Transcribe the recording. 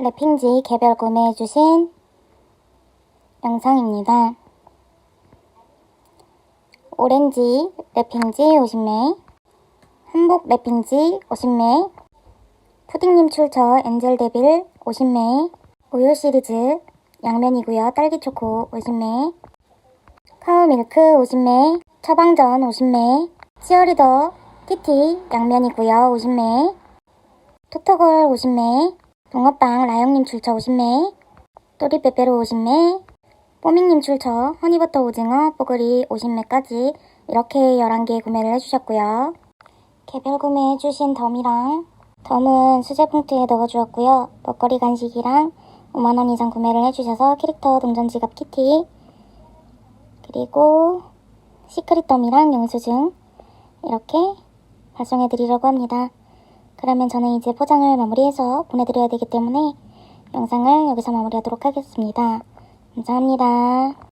랩핑지 개별 구매해주신 영상입니다. 오렌지 랩핑지 50매, 한복 랩핑지 50매, 푸딩님 출처 엔젤 데빌 50매, 우유 시리즈 양면이고요. 딸기 초코 50매, 카우 밀크 50매, 처방전 50매, 치어리더 티티 양면이고요. 50매, 토토걸 50매, 동업방 라영님 출처 50매, 또리 빼빼로 50매, 뽀밍님 출처 허니버터 오징어 뽀글이 50매까지 이렇게 11개 구매를 해주셨고요. 개별 구매해주신 덤이랑 덤은 수제 봉투에 넣어주었고요. 먹거리 간식이랑 5만원 이상 구매를 해주셔서 캐릭터 동전 지갑 키티 그리고 시크릿 덤이랑 영수증 이렇게 발송해드리려고 합니다. 그러면 저는 이제 포장을 마무리해서 보내드려야 되기 때문에 영상을 여기서 마무리하도록 하겠습니다. 감사합니다.